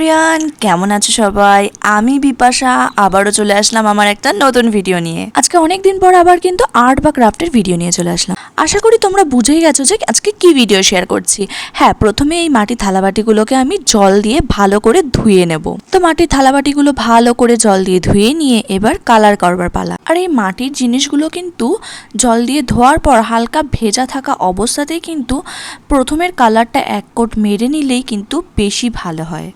Everyone কেমন আছো সবাই? আমি বিপাশা, আবারও চলে আসলাম আমার একটা নতুন ভিডিও নিয়ে। আজকে অনেক দিন পর আবার কিন্তু আর্ট বা ক্রাফটের ভিডিও নিয়ে চলে আসলাম। আশা করি তোমরা বুঝেই গেছো যে আজকে কি ভিডিও শেয়ার করছি। হ্যাঁ প্রথমে এই মাটির থালাবাটিগুলোকে আমি জল দিয়ে ভালো করে ধুয়ে নেব। তো মাটির থালাবাটিগুলো ভালো করে জল দিয়ে ধুয়ে নিয়ে এবার কালার করবার পালা। আর এই মাটির জিনিসগুলো কিন্তু জল দিয়ে ধোয়ার পর হালকা ভেজা থাকা অবস্থাতেই কিন্তু প্রথমের কালারটা এক কোট মেরে নিলেই কিন্তু বেশি ভালো হয়।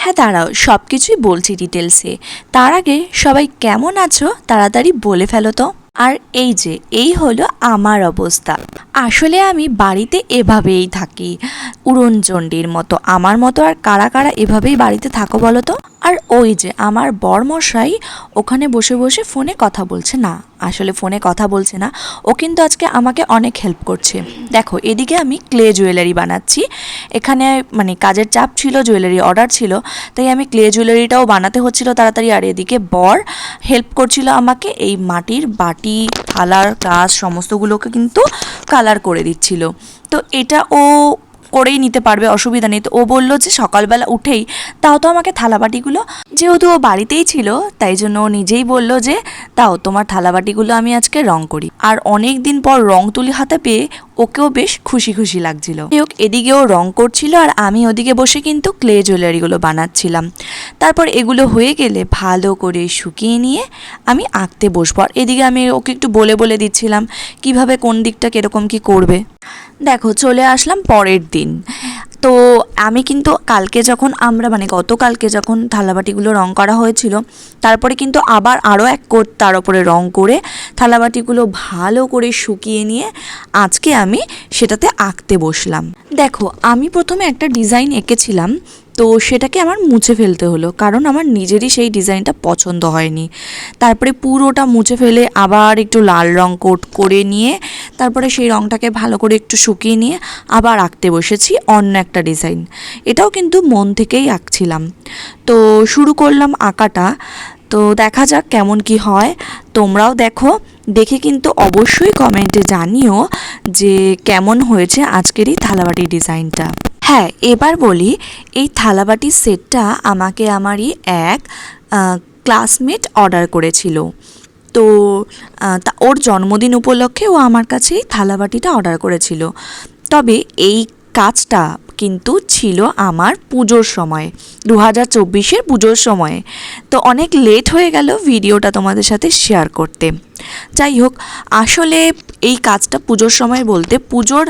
হ্যাঁ দাঁড়াও সব কিছুই বলছি ডিটেলসে তার আগে সবাই কেমন আছো তাড়াতাড়ি বলে ফেলো তো। আর এই যে, এই হলো আমার অবস্থা। আসলে আমি বাড়িতে এভাবেই থাকি। উড়নচণ্ডীর মতো, আমার মতো আর কারা কারা এভাবেই বাড়িতে থাকো বলো তো? আর ওই যে আমার বরমশাই ওখানে বসে বসে ফোনে কথা বলছে। না, আসলে ফোনে কথা বলছে না। ও কিন্তু আজকে আমাকে অনেক হেল্প করছে। দেখো, এদিকে আমি ক্লে জুয়েলারি বানাচ্ছি। এখানে মানে কাজের চাপ ছিল জুয়েলারি অর্ডার ছিল। তাই আমি ক্লে জুয়েলারিটাও বানাতে হচ্ছিল তাড়াতাড়ি। আর এদিকে বর হেল্প করছিল আমাকে এই মাটির বাটি, থালার কাজ, সমস্তগুলোকে কিন্তু কালার করে দিচ্ছিল। তো এটা ও করেই নিতে পারবে, অসুবিধা নেই। তো ও বলল যে সকালবেলা উঠেই তাও তো আমাকে থালাবাটিগুলো। যেহেতু ও বাড়িতেই ছিল, তাই জন্য ও নিজেই বলল যে তাও তোমার থালাবাটিগুলো আমি আজকে রং করি। আর অনেক দিন পর রং তুলি হাতে পেয়ে ওকেও বেশ খুশি খুশি লাগছিল। হোক, এদিকেও রং করছিল আর আমি ওদিকে বসে কিন্তু ক্লে জুয়েলারিগুলো বানাচ্ছিলাম। তারপর এগুলো হয়ে গেলে ভালো করে শুকিয়ে নিয়ে আমি আঁকতে বসবো। আর এদিকে আমি ওকে একটু বলে বলে দিচ্ছিলাম, কীভাবে কোন দিকটা কীরকম কি করবে। দেখো, চলে আসলাম পরের দিন। তো আমি কিন্তু কালকে যখন আমরা মানে গতকালকে যখন থালাবাটিগুলো রং করা হয়েছিল, তারপরে কিন্তু আবার আরও এক কোট তার ওপরে রং করে থালাবাটিগুলো ভালো করে শুকিয়ে নিয়ে আজকে আমি সেটাতে আঁকতে বসলাম। দেখো, আমি প্রথমে একটা ডিজাইন এঁকেছিলাম তো সেটাকে আমার মুছে ফেলতে হলো, কারণ আমার নিজেরই সেই ডিজাইনটা পছন্দ হয়নি। তারপরে পুরোটা মুছে ফেলে আবার একটু লাল রং কোট করে নিয়ে, তারপরে সেই রংটাকে ভালো করে একটু শুকিয়ে নিয়ে আবার আঁকতে বসেছি অন্য একটা ডিজাইন। এটাও কিন্তু মন থেকেই আঁকছিলাম। তো শুরু করলাম আঁকাটা। তো দেখা যাক কেমন কি হয়। তোমরাও দেখো, দেখে কিন্তু অবশ্যই কমেন্টে জানিও যে কেমন হয়েছে আজকের এই থালাবাটির ডিজাইনটা। হ্যাঁ এবার বলি, এই থালাবাটির সেটটা আমাকে আমারই এক ক্লাসমেট অর্ডার করেছিল। তো তা ওর জন্মদিন উপলক্ষে ও আমার কাছে এই থালাবাটিটা অর্ডার করেছিল। তবে এই কাজটা কিন্তু ছিল আমার পুজোর সময় দু হাজার চব্বিশের পুজোর সময়ে। তো অনেক লেট হয়ে গেল ভিডিওটা তোমাদের সাথে শেয়ার করতে। যাই হোক, আসলে এই কাজটা পুজোর সময় বলতে পুজোর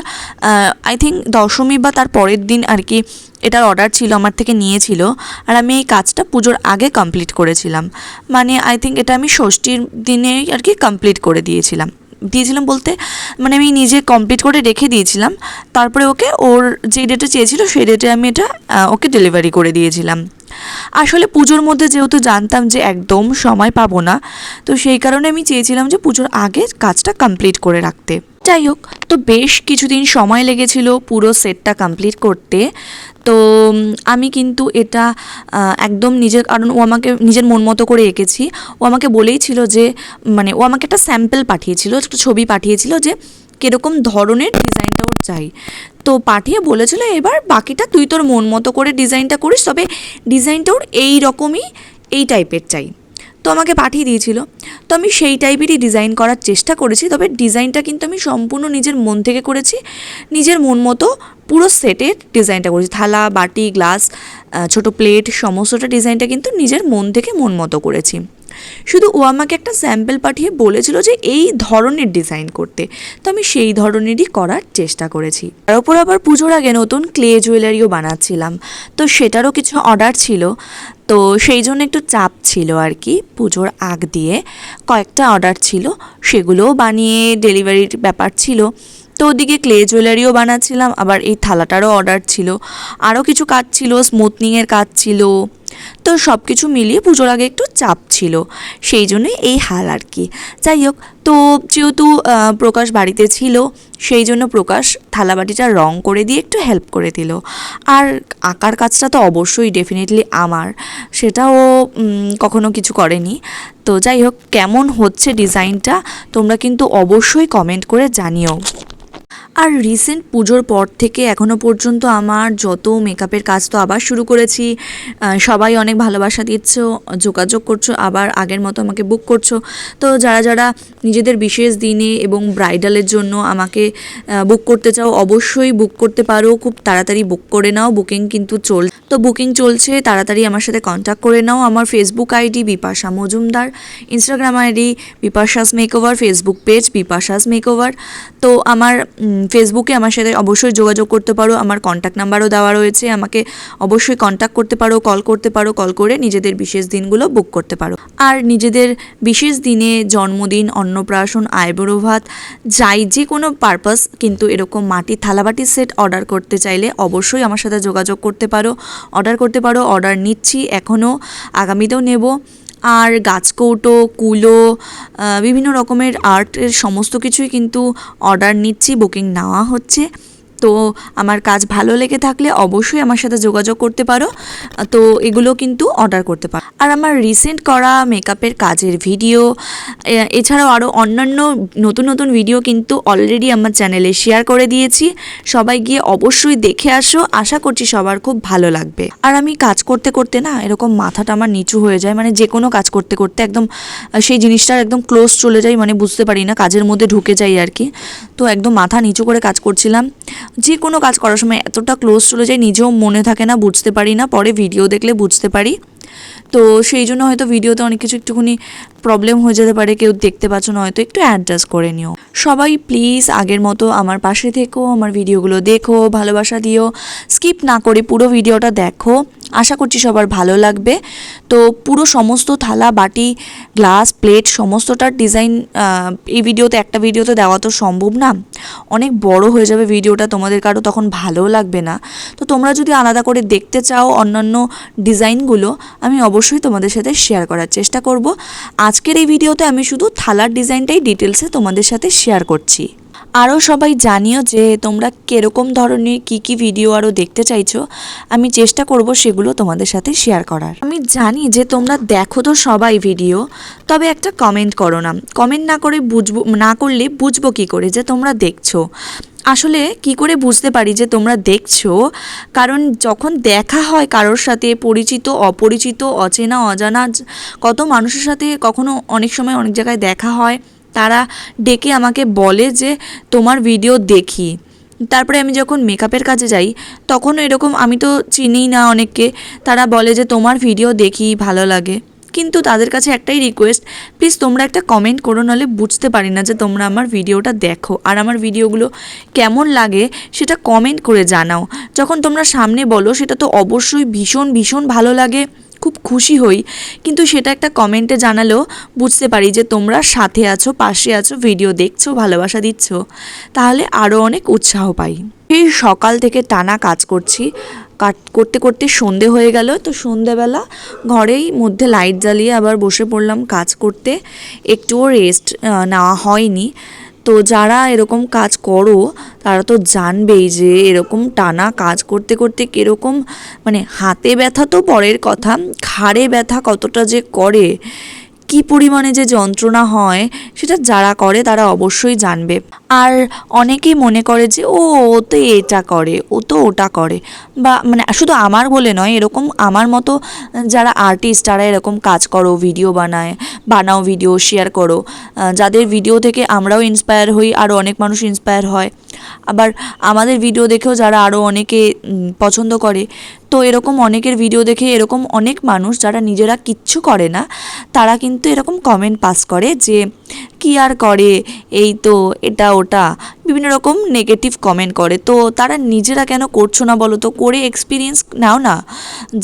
আই থিঙ্ক দশমী বা তার পরের দিন আর কি এটার অর্ডার ছিল, আমার থেকে নিয়েছিল আর আমি এই কাজটা পুজোর আগে কমপ্লিট করেছিলাম। মানে আই থিঙ্ক এটা আমি ষষ্ঠীর দিনেই আর কি কমপ্লিট করে দিয়েছিলাম। দিয়েছিলাম বলতে মানে আমি নিজে কমপ্লিট করে রেখে দিয়েছিলাম, তারপরে ওকে ওর যে ডেটে চেয়েছিল, সেই ডেটে আমি এটা ওকে ডেলিভারি করে দিয়েছিলাম। আসলে পুজোর মধ্যে যেহেতু জানতাম যে একদম সময় পাবো না, তো সেই কারণে আমি চেয়েছিলাম যে পুজোর আগে কাজটা কমপ্লিট করে রাখতে। যাই হোক, তো বেশ কিছুদিন সময় লেগেছিল পুরো সেটটা কমপ্লিট করতে। তো আমি কিন্তু এটা একদম নিজের, কারণ ও আমাকে নিজের মন মতো করে এঁকেছি। ও আমাকে বলেই ছিল যে মানে ও আমাকে একটা স্যাম্পল পাঠিয়েছিল, একটা ছবি পাঠিয়েছিল যে কীরকম ধরনের ডিজাইনটা চাই। তো পাঠিয়ে বলেছিল, এবার বাকিটা তুই তোর মন মতো করে ডিজাইনটা করিস, তবে ডিজাইনটা ওর এই রকমই, এই টাইপের চাই। তো আমাকে পাঠিয়ে দিয়েছিল। তো আমি সেই টাইপেরই ডিজাইন করার চেষ্টা করেছি, তবে ডিজাইনটা কিন্তু আমি সম্পূর্ণ নিজের মন থেকে করেছি। নিজের মন মতো পুরো সেটের ডিজাইনটা করেছি। থালা, বাটি, গ্লাস ছোট প্লেট, সমস্তটা ডিজাইনটা কিন্তু নিজের মন থেকে মন মতো করেছি। শুধু ও আমাকে একটা স্যাম্পেল পাঠিয়ে বলেছিল যে এই ধরনের ডিজাইন করতে। তো আমি সেই ধরনেরই করার চেষ্টা করেছি। তার উপর আবার পুজোর আগে নতুন ক্লে জুয়েলারিও বানাচ্ছিলাম। তো সেটারও কিছু অর্ডার ছিল। তো সেই জন্য একটু চাপ ছিল আর কি পুজোর আগ দিয়ে। কয়েকটা অর্ডার ছিল। সেগুলোও বানিয়ে ডেলিভারির ব্যাপার ছিল। তো ওদিকে ক্লে জুয়েলারিও বানাচ্ছিলাম, আবার এই থালাটারও অর্ডার ছিল। আরও কিছু কাজ ছিল স্মুথনিংয়ের কাজ ছিল। তো সব কিছু মিলিয়ে পুজোর আগে একটু চাপ ছিল, সেই জন্যই এই হাল আর কি। যাই হোক, তো যেহেতু প্রকাশ বাড়িতে ছিল, সেই জন্য প্রকাশ থালাবাটিটা রং করে দিয়ে একটু হেল্প করে দিল। আর আঁকার কাজটা তো অবশ্যই ডেফিনেটলি আমার, সেটাও কখনো কিছু করেনি। তো যাই হোক, কেমন হচ্ছে ডিজাইনটা তোমরা কিন্তু অবশ্যই কমেন্ট করে জানিও। আর রিসেন্ট পুজোর পর থেকে এখনও পর্যন্ত আমার যত মেকআপের কাজ তো আবার শুরু করেছি সবাই অনেক ভালোবাসা দিচ্ছ, যোগাযোগ করছ, আবার আগের মতো আমাকে বুক করছ। তো যারা যারা নিজেদের বিশেষ দিনে এবং ব্রাইডালের জন্য আমাকে বুক করতে চাও, অবশ্যই বুক করতে পারো। খুব তাড়াতাড়ি বুক করে নাও বুকিং কিন্তু চল, তো বুকিং চলছে, তাড়াতাড়ি আমার সাথে কন্ট্যাক্ট করে নাও। আমার Facebook ID Bipasha Majumdar Instagram ID Bipasha's makeover Facebook page Bipasha's makeover তো আমার ফেসবুকে আমার সাথে অবশ্যই যোগাযোগ করতে পারো। আমার কন্ট্যাক্ট নাম্বারও দেওয়া রয়েছে। আমাকে অবশ্যই কন্ট্যাক্ট করতে পারো কল করতে পারো কল করে নিজেদের বিশেষ দিনগুলো বুক করতে পারো। আর নিজেদের বিশেষ দিনে জন্মদিন, অন্নপ্রাশন, আইবুড়ো ভাত, যাই যে কোনো পারপাস কিন্তু এরকম মাটির থালাবাটি সেট অর্ডার করতে চাইলে অবশ্যই আমার সাথে যোগাযোগ করতে পারো। অর্ডার করতে পারো অর্ডার নিচ্ছি, এখনও আগামীতেও নেব। আর গাছকৌটো কুলো বিভিন্ন রকমের আর্টের সমস্ত কিছুই কিন্তু অর্ডার নিচ্ছি বুকিং নেওয়া হচ্ছে। তো আমার কাজ ভালো লেগে থাকলে অবশ্যই আমার সাথে যোগাযোগ করতে পারো। তো এগুলো কিন্তু অর্ডার করতে পারো। আর আমার রিসেন্ট করা মেকআপের কাজের ভিডিও এছাড়াও আরও অন্যান্য নতুন নতুন ভিডিও কিন্তু অলরেডি আমার চ্যানেলে শেয়ার করে দিয়েছি। সবাই গিয়ে অবশ্যই দেখে আসো। আশা করছি সবার খুব ভালো লাগবে। আর আমি কাজ করতে করতে না এরকম মাথাটা আমার নিচু হয়ে যায়। মানে যে কোনো কাজ করতে করতে একদম, সেই জিনিসটার একদম ক্লোজ চলে যায়। মানে বুঝতে পারি না, কাজের মধ্যে ঢুকে যাই আর কি। তো একদম মাথা নিচু করে কাজ করছিলাম। যে কোনো কাজ করার সময় এতটা ক্লোজ চলে যায়, নিজেও মনে থাকে না, বুঝতে পারি না, পরে ভিডিও দেখলে বুঝতে পারি। তো সেই জন্য হয়তো ভিডিওতে অনেক কিছু একটুখানি প্রবলেম হয়ে যেতে পারে, কেউ দেখতে পাচ্ছ না, হয়তো একটু অ্যাডজাস্ট করে নিও। সবাই প্লিজ আগের মতো আমার পাশে থেকো, আমার ভিডিওগুলো দেখো, ভালোবাসা দিও। স্কিপ না করে পুরো ভিডিওটা দেখো। আশা করছি সবার ভালো লাগবে। তো পুরো সমস্ত থালা, বাটি গ্লাস প্লেট সমস্তটার ডিজাইন এই ভিডিওতে, একটা ভিডিওতে দেওয়া তো সম্ভব না। অনেক বড় হয়ে যাবে ভিডিওটা, তোমাদের কারও তখন ভালো লাগবে না। তো তোমরা যদি আলাদা করে দেখতে চাও অন্যান্য ডিজাইনগুলো আমি অবশ্যই তোমাদের সাথে শেয়ার করার চেষ্টা করব। আজকের এই ভিডিওতে আমি শুধু থালার ডিজাইনটাই ডিটেলসে তোমাদের সাথে শেয়ার করছি। আরও সবাই জানিও যে তোমরা কীরকম ধরনের কি কি ভিডিও আরও দেখতে চাইছো। আমি চেষ্টা করব সেগুলো তোমাদের সাথে শেয়ার করার। আমি জানি যে তোমরা দেখো তো সবাই ভিডিও তবে একটা কমেন্ট করো না। কমেন্ট না করে বুঝব, না করলে বুঝব কি করে যে তোমরা দেখছ। আসলে কি করে বুঝতে পারি যে তোমরা দেখছ? কারণ যখন দেখা হয় কারোর সাথে, পরিচিত, অপরিচিত, অচেনা, অজানা কত মানুষের সাথে কখনো অনেক সময় অনেক জায়গায় দেখা হয়, তারা ডেকে আমাকে বলে যে, তোমার ভিডিও দেখি। তারপরে আমি যখন মেকআপের কাজে যাই তখন এরকম আমি তো চিনি না অনেককে, তারা বলে যে, তোমার ভিডিও দেখি, ভালো লাগে। কিন্তু তাদের কাছে একটাই রিকোয়েস্ট প্লিজ তোমরা একটা কমেন্ট করো, নাহলে বুঝতে পারি না যে তোমরা আমার ভিডিওটা দেখো। আর আমার ভিডিওগুলো কেমন লাগে সেটা কমেন্ট করে জানাও। যখন তোমরা সামনে বলো, সেটা তো অবশ্যই ভীষণ ভীষণ ভালো লাগে, খুব খুশি হই। কিন্তু সেটা একটা কমেন্টে জানালেও বুঝতে পারি যে তোমরা সাথে আছো, পাশে আছো ভিডিও দেখছ, ভালোবাসা দিচ্ছ। তাহলে আরও অনেক উৎসাহ পাই। এই সকাল থেকে টানা কাজ করছি। কাট, করতে করতে সন্ধে হয়ে গেল। তো সন্ধেবেলা ঘরেই মধ্যে লাইট জ্বালিয়ে আবার বসে পড়লাম কাজ করতে। একটুও রেস্ট নেওয়া হয়নি। তো যারা এরকম কাজ করো, তারা তো জানবেই যে এরকম টানা কাজ করতে করতে কীরকম মানে হাতে ব্যথা তো পরের কথা, ঘাড়ে ব্যথা কতটা যে করে কি পরিমাণে যে যন্ত্রণা হয় সেটা যারা করে তারা অবশ্যই জানবে। আর অনেকেই মনে করে যে, ও ও তো এটা করে, ও তো ওটা করে। বা মানে শুধু আমার বলে নয়, এরকম আমার মতো যারা আর্টিস্ট তারা এরকম কাজ করো ভিডিও বানায়, বানাও ভিডিও শেয়ার করো। যাদের ভিডিও থেকে আমরাও ইন্সপায়ার হই আরও অনেক মানুষ ইন্সপায়ার হয়। আবার আমাদের ভিডিও দেখেও যারা আরও অনেকে পছন্দ করে, তো এরকম অনেকের ভিডিও দেখে এরকম অনেক মানুষ যারা নিজেরা কিচ্ছু করে না, তারা কিন্তু এরকম কমেন্ট পাস করে যে, কি আর করে? এই তো, এটা, ওটা। বিভিন্ন রকম নেগেটিভ কমেন্ট করে। তো তারা নিজেরা কেন করছ না বলো তো? করে এক্সপিরিয়েন্স নাও না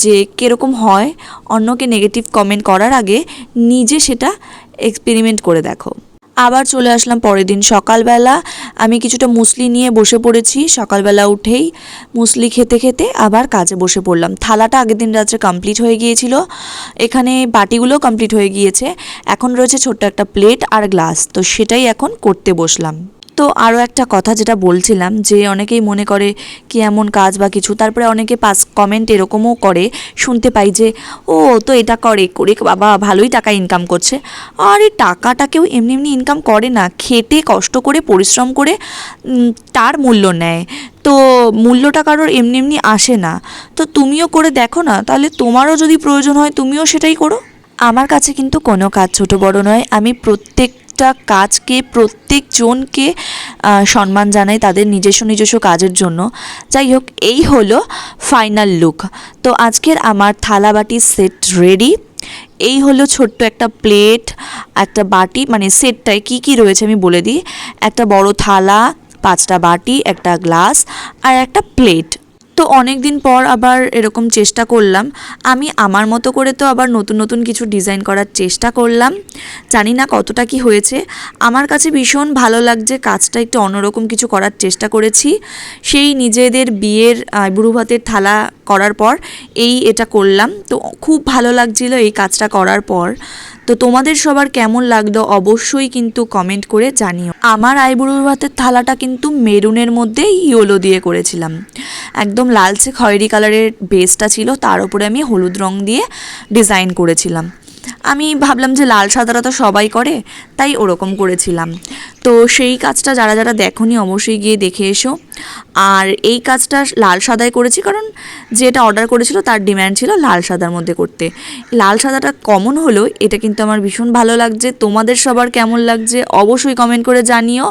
যে কীরকম হয়। অন্যকে নেগেটিভ কমেন্ট করার আগে নিজে সেটা এক্সপেরিমেন্ট করে দেখো। আবার চলে আসলাম পরের দিন সকালবেলা। আমি কিছুটা মুসলি নিয়ে বসে পড়েছি। সকালবেলা উঠেই মুসলি খেতে খেতে আবার কাজে বসে পড়লাম। থালাটা আগের দিন রাত্রে কমপ্লিট হয়ে গিয়েছিল। এখানে বাটিগুলো কমপ্লিট হয়ে গিয়েছে। এখন রয়েছে ছোট্ট একটা প্লেট আর গ্লাস তো সেটাই এখন করতে বসলাম। তো আরও একটা কথা যেটা বলছিলাম যে অনেকেই মনে করে কি এমন কাজ বা কিছু, তারপরে অনেকে পাস কমেন্ট এরকমও করে, শুনতে পাই যে, ও, তো এটা করে করে বাবা ভালোই টাকা ইনকাম করছে। আর এই টাকাটা কেউ এমনি এমনি ইনকাম করে না, খেটে, কষ্ট করে, পরিশ্রম করে তার মূল্য নেয়। তো মূল্যটা কারোর এমনি এমনি আসে না। তো তুমিও করে দেখো না, তাহলে তোমারও যদি প্রয়োজন হয় তুমিও সেটাই করো। আমার কাছে কিন্তু কোনো কাজ ছোট বড় নয়, আমি প্রত্যেকটা কাজকে, প্রত্যেকজনকে সম্মান জানাই তাদের নিজস্ব নিজস্ব কাজের জন্য। যাই হোক, এই হলো ফাইনাল লুক তো আজকের আমার থালা বাটি সেট রেডি এই হলো ছোট্ট একটা প্লেট একটা বাটি মানে সেটটায় কি কি রয়েছে আমি বলে দিই। একটা বড় থালা, পাঁচটা বাটি, একটা গ্লাস আর একটা প্লেট তো অনেক দিন পর আবার এরকম চেষ্টা করলাম। আমি আমার মতো করে তো আবার নতুন নতুন কিছু ডিজাইন করার চেষ্টা করলাম। জানি না কতটা কি হয়েছে। আমার কাছে ভীষণ ভালো লাগছে কাজটা একটু অন্যরকম কিছু করার চেষ্টা করেছি। সেই নিজেদের বিয়ের ভাতের থালা করার পর এই এটা করলাম। তো খুব ভালো লাগছিল এই কাজটা করার পর। তো তোমাদের সবার কেমন লাগল অবশ্যই কিন্তু কমেন্ট করে জানিও। আমার আইবুড়ো ভাতের থালাটা কিন্তু মেরুনের মধ্যে ইয়োলো দিয়ে করেছিলাম। একদম লালচে খয়েরি কালারের বেসটা ছিল, তার উপরে আমি হলুদ রং দিয়ে ডিজাইন করেছিলাম। আমি ভাবলাম যে লাল সাদাটা তো সবাই করে, তাই ওরকম করেছিলাম। তো সেই কাজটা যারা যারা দেখোনি অবশ্যই গিয়ে দেখে এসো। আর এই কাজটা লাল সাদায় করেছি, কারণ যেটা অর্ডার করেছিল তার ডিম্যান্ড ছিল লাল সাদার মধ্যে করতে। লাল সাদাটা কমন হলো এটা কিন্তু আমার ভীষণ ভালো লাগছে, তোমাদের সবার কেমন লাগছে অবশ্যই কমেন্ট করে জানিও।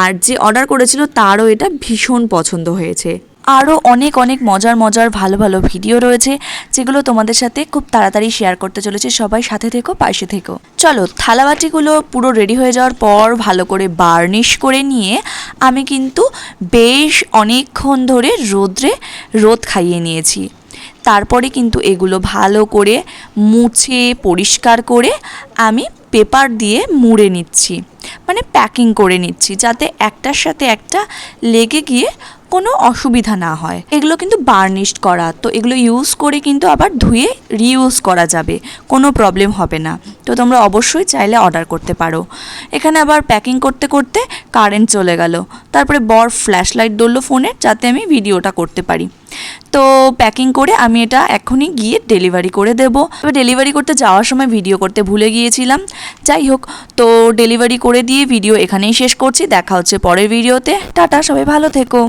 আর যে অর্ডার করেছিল তারও এটা ভীষণ পছন্দ হয়েছে। আরও অনেক অনেক মজার মজার, ভালো ভালো ভিডিও রয়েছে, যেগুলো তোমাদের সাথে খুব তাড়াতাড়ি শেয়ার করতে চলেছে। সবাই সাথে থেকো, পাশে থেকো। চলো, থালাবাটিগুলো পুরো রেডি হয়ে যাওয়ার পর ভালো করে বার্নিশ করে নিয়ে আমি কিন্তু বেশ অনেকক্ষণ ধরে রোদ্রে রোদ খাইয়ে নিয়েছি। তারপরে কিন্তু এগুলো ভালো করে মুছে, পরিষ্কার করে আমি পেপার দিয়ে মুড়ে নিচ্ছি। মানে প্যাকিং করে নিচ্ছি, যাতে একটার সাথে একটা লেগে গিয়ে কোনো অসুবিধা না হয়। এগুলো কিন্তু বার্নিশড করা, তো এগুলো ইউজ করে কিন্তু আবার ধুয়ে রিইউজ করা যাবে, কোনো প্রবলেম হবে না। তো তোমরা অবশ্যই চাইলে অর্ডার করতে পারো। এখানে আবার প্যাকিং করতে করতে কারেন্ট চলে গেল। তারপরে বর ফ্ল্যাশ লাইট ধরলো ফোনে যাতে আমি ভিডিওটা করতে পারি। তো প্যাকিং করে আমি এটা এখনই গিয়ে ডেলিভারি করে দেবো। এবার ডেলিভারি করতে যাওয়ার সময় ভিডিও করতে ভুলে গিয়েছিলাম। যাই হোক, তো ডেলিভারি করে দিয়ে ভিডিও এখানেই শেষ করছি। দেখা হচ্ছে পরের ভিডিওতে টাটা, সবাই ভালো থেকো।